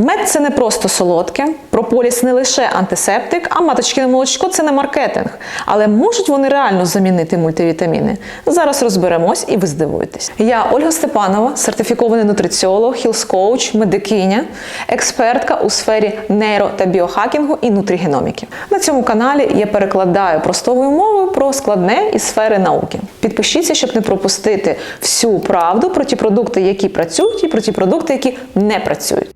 Мед це не просто солодке, прополіс не лише антисептик, а маточкине молочко це не маркетинг. Але можуть вони реально замінити мультивітаміни? Зараз розберемось і ви здивуєтесь. Я Ольга Степанова, сертифікований нутриціолог, хілс-коуч, медикиня, експертка у сфері нейро та біохакінгу і нутрігеноміки. На цьому каналі я перекладаю простовою мовою про складне із сфери науки. Підпишіться, щоб не пропустити всю правду про ті продукти, які працюють, і про ті продукти, які не працюють.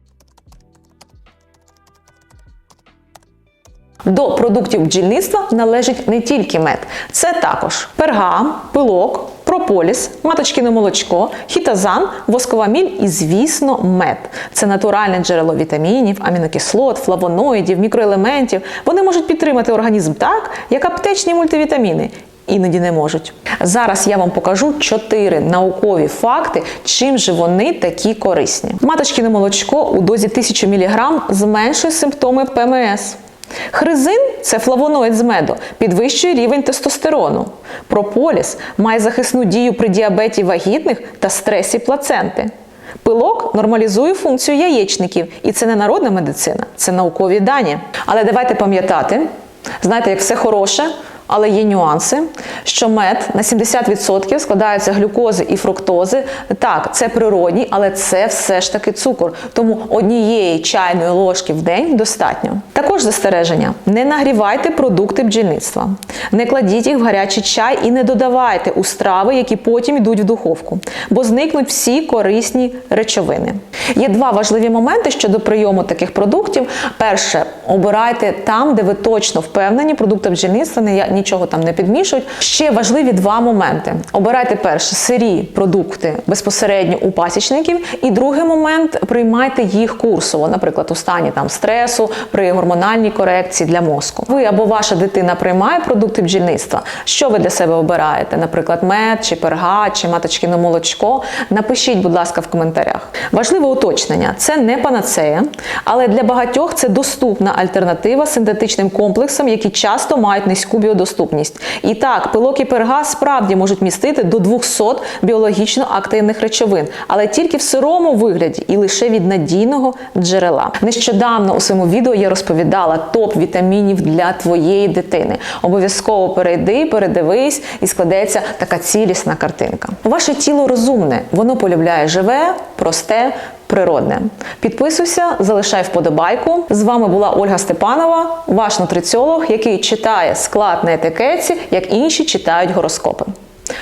До продуктів бджільництва належить не тільки мед, це також пергам, пилок, прополіс, маточкине молочко, хітазан, воскова міль і, звісно, мед. Це натуральне джерело вітамінів, амінокислот, флавоноїдів, мікроелементів. Вони можуть підтримати організм так, як аптечні мультивітаміни. Іноді не можуть. Зараз я вам покажу чотири наукові факти, чим же вони такі корисні. Маточкине молочко у дозі 1000 мг зменшує симптоми ПМС. Хризин це флавоноїд з меду, підвищує рівень тестостерону. Прополіс має захисну дію при діабеті вагітних та стресі плаценти. Пилок нормалізує функцію яєчників, і це не народна медицина, це наукові дані. Але давайте пам'ятати, знаєте, як все хороше, але є нюанси, що мед на 70% складається глюкози і фруктози. Так, це природній, але це все ж таки цукор. Тому однієї чайної ложки в день достатньо. Також застереження: не нагрівайте продукти бджільництва, не кладіть їх в гарячий чай і не додавайте у страви, які потім йдуть в духовку, бо зникнуть всі корисні речовини. Є два важливі моменти щодо прийому таких продуктів. Перше, обирайте там, де ви точно впевнені, продукти бджільництва нічого там не підмішують. Ще важливі два моменти. Обирайте перше сирі продукти безпосередньо у пасічників, і другий момент приймайте їх курсово, наприклад, у стані там стресу, при гормональній корекції для мозку. Ви або ваша дитина приймає продукти бджільництва. Що ви для себе обираєте? Наприклад, мед чи перга, чи маточкине молочко. Напишіть, будь ласка, в коментарях. Важливе уточнення: це не панацея, але для багатьох це доступна альтернатива синтетичним комплексам, які часто мають низьку біодоступність. І так, пилок і перга справді можуть містити до 200 біологічно активних речовин, але тільки в сирому вигляді і лише від надійного джерела. Нещодавно у своєму відео я розповідала топ вітамінів для твоєї дитини. Обов'язково перейди, передивись і складеться така цілісна картинка. Ваше тіло розумне, воно полюбляє живе, просте. Природне. Підписуйся, залишай вподобайку. З вами була Ольга Степанова, ваш нутриціолог, який читає склад на етикетці, як інші читають гороскопи.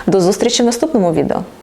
До зустрічі в наступному відео.